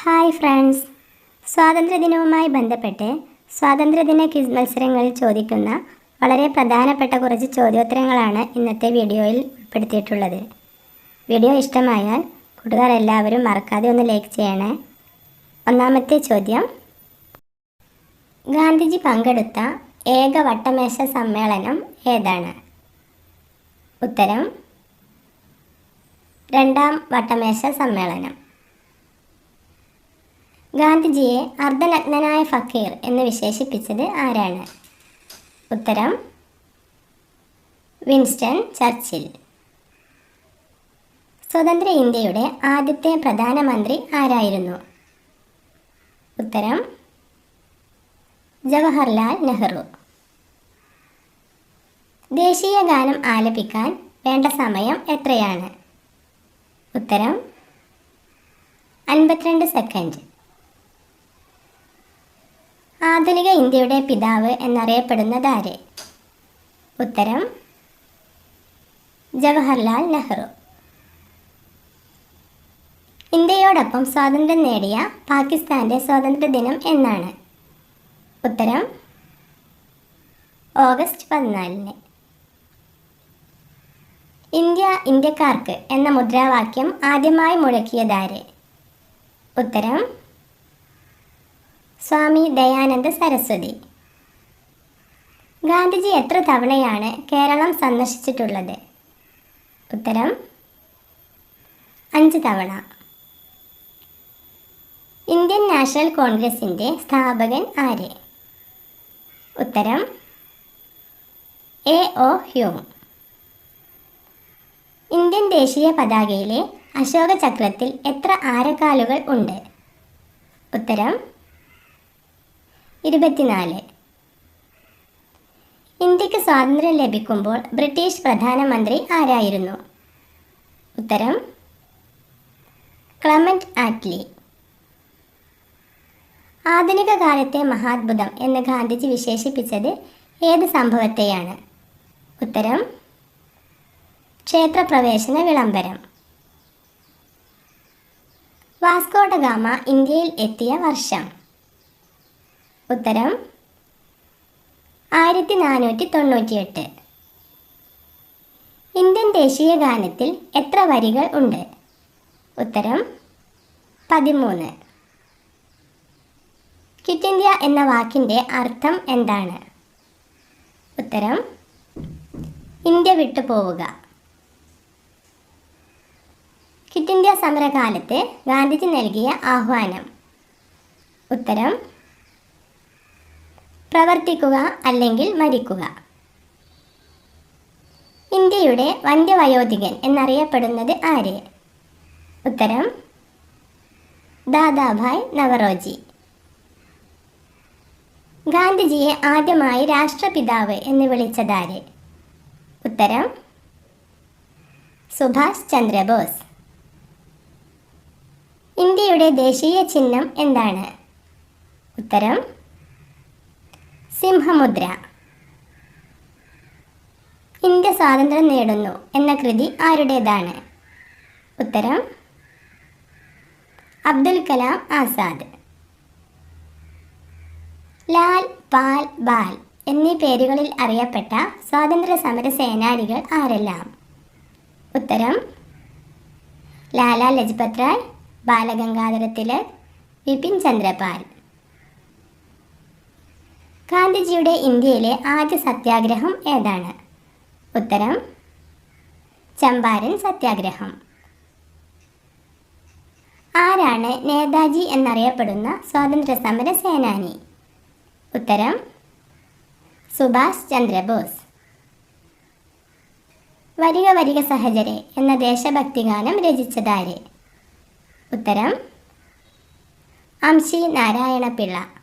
Hi friends. സ്വാതന്ത്ര്യദിനവുമായി ബന്ധപ്പെട്ട് സ്വാതന്ത്ര്യദിന quiz മത്സരങ്ങളിൽ ചോദിക്കുന്ന വളരെ പ്രധാനപ്പെട്ട കുറച്ച് ചോദ്യോത്തരങ്ങളാണ് ഇന്നത്തെ വീഡിയോയിൽ ഉൾപ്പെടുത്തിയിട്ടുള്ളത്. വീഡിയോ ഇഷ്ടമായാൽ കൂട്ടുകാർ എല്ലാവരും മറക്കാതെ ഒന്ന് ലൈക്ക് ചെയ്യണേ. ഒന്നാമത്തെ ചോദ്യം. ഗാന്ധിജി പങ്കെടുത്ത ഏക വട്ടമേശ സമ്മേളനം ഏതാണ്? ഉത്തരം. രണ്ടാം വട്ടമേശ സമ്മേളനം. ഗാന്ധിജിയെ അർദ്ധനഗ്നനായ ഫക്കീർ എന്ന് വിശേഷിപ്പിച്ചത് ആരാണ്? ഉത്തരം വിൻസ്റ്റൺ ചർച്ചിൽ. സ്വതന്ത്ര ഇന്ത്യയുടെ ആദ്യത്തെ പ്രധാനമന്ത്രി ആരായിരുന്നു? ഉത്തരം ജവഹർലാൽ നെഹ്റു. ദേശീയ ഗാനം ആലപിക്കാൻ വേണ്ട സമയം എത്രയാണ്? ഉത്തരം അൻപത്തിരണ്ട് സെക്കൻഡ്. ആധുനിക ഇന്ത്യയുടെ പിതാവ് എന്നറിയപ്പെടുന്നതാര് ഉത്തരം ജവഹർലാൽ നെഹ്റു. ഇന്ത്യയോടൊപ്പം സ്വാതന്ത്ര്യം നേടിയ പാകിസ്ഥാന്റെ സ്വാതന്ത്ര്യദിനം എന്നാണ്. ഉത്തരം ഓഗസ്റ്റ് പതിനാലിന്. ഇന്ത്യ ഇന്ത്യക്കാർക്ക് എന്ന മുദ്രാവാക്യം ആദ്യമായി മുഴക്കിയതാര്? ഉത്തരം സ്വാമി ദയാനന്ദ സരസ്വതി. ഗാന്ധിജി എത്ര തവണയാണ് കേരളം സന്ദർശിച്ചിട്ടുള്ളത്? ഉത്തരം അഞ്ച് തവണ. ഇന്ത്യൻ നാഷണൽ കോൺഗ്രസിന്റെ സ്ഥാപകൻ ആര്? ഉത്തരം എ ഒ ഹ്യൂം. ഇന്ത്യൻ ദേശീയ പതാകയിലെ അശോക ചക്രത്തിൽ എത്ര ആരക്കാലുകൾ ഉണ്ട്? ഉത്തരം ഇരുപത്തിനാല്. ഇന്ത്യയ്ക്ക് സ്വാതന്ത്ര്യം ലഭിക്കുമ്പോൾ ബ്രിട്ടീഷ് പ്രധാനമന്ത്രി ആരായിരുന്നു? ഉത്തരം ക്ലമന്റ് ആറ്റ്ലി. ആധുനിക കാലത്തെ മഹാത്ഭുതം എന്ന് ഗാന്ധിജി വിശേഷിപ്പിച്ചത് ഏത് സംഭവത്തെയാണ്? ഉത്തരം ക്ഷേത്രപ്രവേശന വിളംബരം. വാസ്കോഡഗാമ ഇന്ത്യയിൽ എത്തിയ വർഷം. ഉത്തരം ആയിരത്തി നാനൂറ്റി തൊണ്ണൂറ്റിയെട്ട്. ഇന്ത്യൻ ദേശീയ ഗാനത്തിൽ എത്ര വരികൾ ഉണ്ട്? ഉത്തരം പതിമൂന്ന്. ക്വിറ്റ് ഇന്ത്യ എന്ന വാക്കിന്റെ അർത്ഥം എന്താണ്? ഉത്തരം ഇന്ത്യ വിട്ടു പോവുക. ക്വിറ്റ് ഇന്ത്യ സമരകാലത്ത് ഗാന്ധിജി നൽകിയ ആഹ്വാനം. ഉത്തരം പ്രവർത്തിക്കുക അല്ലെങ്കിൽ മരിക്കുക. ഇന്ത്യയുടെ വന്ധ്യവയോധികൻ എന്നറിയപ്പെടുന്നത് ആര്? ഉത്തരം ദാദാഭായ് നവറോജി. ഗാന്ധിജിയെ ആദ്യമായി രാഷ്ട്രപിതാവ് എന്ന് വിളിച്ചതാര് ഉത്തരം സുഭാഷ് ചന്ദ്രബോസ്. ഇന്ത്യയുടെ ദേശീയ ചിഹ്നം എന്താണ്? ഉത്തരം സിംഹമുദ്ര. ഇന്ത്യ സ്വാതന്ത്ര്യം നേടുന്നു എന്ന കൃതി ആരുടേതാണ്? ഉത്തരം അബ്ദുൽ കലാം ആസാദ്. ലാൽ പാൽ ബാൽ എന്നീ പേരുകളിൽ അറിയപ്പെട്ട സ്വാതന്ത്ര്യ സമര സേനാനികൾ ആരെല്ലാം? ഉത്തരം ലാലാ ലജ്പത് റായ് ബാലഗംഗാധര തിലക് വിപിൻ ചന്ദ്രപാൽ. ഗാന്ധിജിയുടെ ഇന്ത്യയിലെ ആദ്യ സത്യാഗ്രഹം ഏതാണ്? ഉത്തരം ചമ്പാരൻ സത്യാഗ്രഹം. ആരാണ് നേതാജി എന്നറിയപ്പെടുന്ന സ്വാതന്ത്ര്യ സമര സേനാനി? ഉത്തരം സുഭാഷ് ചന്ദ്രബോസ്. വരിക വരിക സഹചരെ എന്ന ദേശഭക്തിഗാനം രചിച്ചതാര്? ഉത്തരം അംശി നാരായണപിള്ള.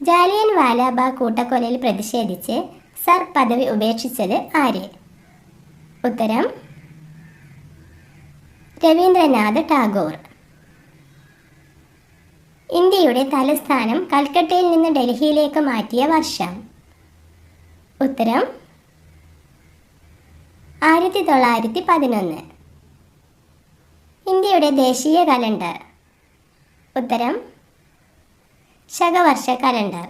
ജാലിയൻ വാലാബാഗ് കൂട്ടക്കൊലയിൽ പ്രതിഷേധിച്ച് സർ പദവി ഉപേക്ഷിച്ചത് ആര്? ഉത്തരം രവീന്ദ്രനാഥ് ടാഗോർ. ഇന്ത്യയുടെ തലസ്ഥാനം കൽക്കട്ടയിൽ നിന്ന് ഡൽഹിയിലേക്ക് മാറ്റിയ വർഷം. ഉത്തരം ആയിരത്തി തൊള്ളായിരത്തി പതിനൊന്ന് ഇന്ത്യയുടെ ദേശീയ കലണ്ടർ. ഉത്തരം ശകവർഷ കലണ്ടർ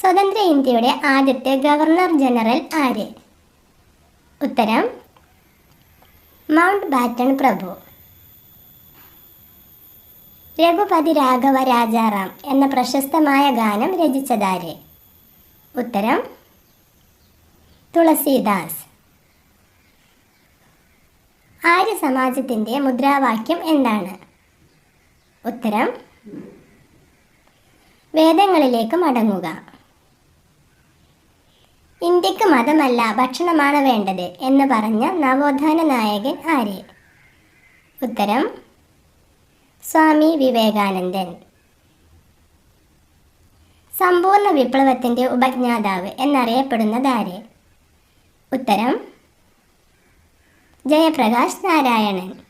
സ്വതന്ത്ര ഇന്ത്യയുടെ ആദ്യത്തെ ഗവർണർ ജനറൽ ആര്? ഉത്തരം മൗണ്ട് ബാറ്റൺ പ്രഭു. രഘുപതി രാഘവ രാജാറാം എന്ന പ്രശസ്തമായ ഗാനം രചിച്ചതാര്? ഉത്തരം തുളസീദാസ്. ആര്യ സമാജത്തിന്റെ മുദ്രാവാക്യം എന്താണ്? ഉത്തരം വേദങ്ങളിലേക്ക് മടങ്ങുക. ഇന്ത്യയ്ക്ക് മതമല്ല ഭക്ഷണമാണ് വേണ്ടത് എന്ന് പറഞ്ഞ നവോത്ഥാന നായകൻ ആര്? ഉത്തരം സ്വാമി വിവേകാനന്ദൻ. സമ്പൂർണ വിപ്ലവത്തിന്റെ ഉപജ്ഞാതാവ് എന്നറിയപ്പെടുന്നതാര് ഉത്തരം ജയപ്രകാശ് നാരായണൻ.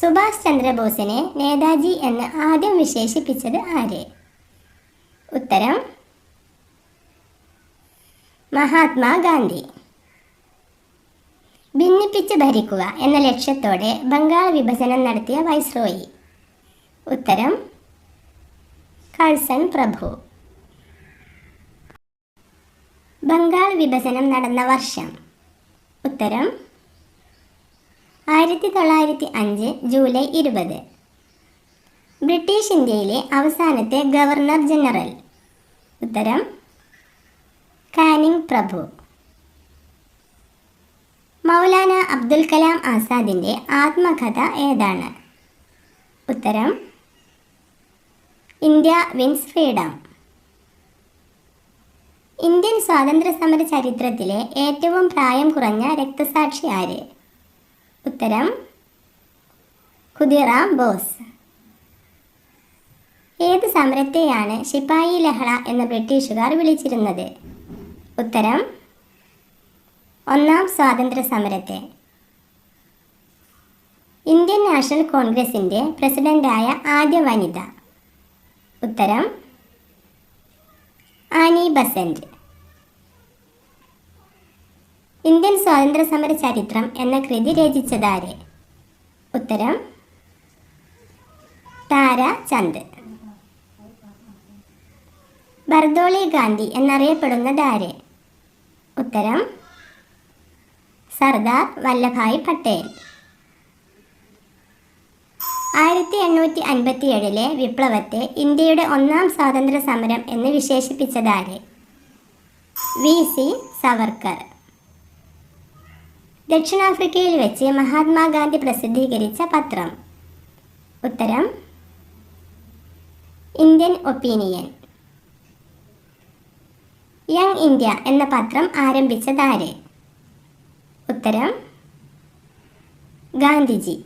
സുഭാഷ് ചന്ദ്രബോസിനെ നേതാജി എന്ന് ആദ്യം വിശേഷിപ്പിച്ചത് ആര്? ഉത്തരം മഹാത്മാഗാന്ധി. ഭിന്നിപ്പിച്ച് ഭരിക്കുക എന്ന ലക്ഷ്യത്തോടെ ബംഗാൾ വിഭജനം നടത്തിയ വൈസ്രോയി. ഉത്തരം കഴ്സൺ പ്രഭു. ബംഗാൾ വിഭജനം നടന്ന വർഷം. ഉത്തരം ആയിരത്തി തൊള്ളായിരത്തി അഞ്ച് ജൂലൈ ഇരുപത്. ബ്രിട്ടീഷ് ഇന്ത്യയിലെ അവസാനത്തെ ഗവർണർ ജനറൽ. ഉത്തരം കാനിങ് പ്രഭു. മൗലാന അബ്ദുൽ കലാം ആസാദിന്റെ ആത്മകഥ ഏതാണ്? ഉത്തരം ഇന്ത്യ വിൻസ് ഫ്രീഡം. ഇന്ത്യൻ സ്വാതന്ത്ര്യ സമര ചരിത്രത്തിലെ ഏറ്റവും പ്രായം കുറഞ്ഞ രക്തസാക്ഷി ആര്? ഉത്തരം ഖുദിറാം ബോസ്. ഏത് സമരത്തെയാണ് ശിപ്പായി ലഹള എന്ന് ബ്രിട്ടീഷുകാർ വിളിച്ചിരുന്നത്? ഉത്തരം ഒന്നാം സ്വാതന്ത്ര്യ സമരത്തെ. ഇന്ത്യൻ നാഷണൽ കോൺഗ്രസിന്റെ പ്രസിഡന്റായ ആദ്യ വനിത. ഉത്തരം ആനി ബസന്റ്. ഇന്ത്യൻ സ്വാതന്ത്ര്യ സമര ചരിത്രം എന്ന കൃതി രചിച്ചതാര്? ഉത്തരം താര ചന്ദ്. ബർദോളി ഗാന്ധി എന്നറിയപ്പെടുന്നതാര്? ഉത്തരം സർദാർ വല്ലഭായ് പട്ടേൽ. ആയിരത്തി എണ്ണൂറ്റി അൻപത്തി ഏഴിലെ വിപ്ലവത്തെ ഇന്ത്യയുടെ ഒന്നാം സ്വാതന്ത്ര്യ സമരം എന്ന് വിശേഷിപ്പിച്ചതാര്? വി. സി. സവർക്കർ. ദക്ഷിണാഫ്രിക്കയിൽ വെച്ച് മഹാത്മാഗാന്ധി പ്രസിദ്ധീകരിച്ച പത്രം. ഉത്തരം ഇന്ത്യൻ ഒപ്പീനിയൻ. യങ് ഇന്ത്യ എന്ന പത്രം ആരംഭിച്ചതാരെ ഉത്തരം ഗാന്ധിജി.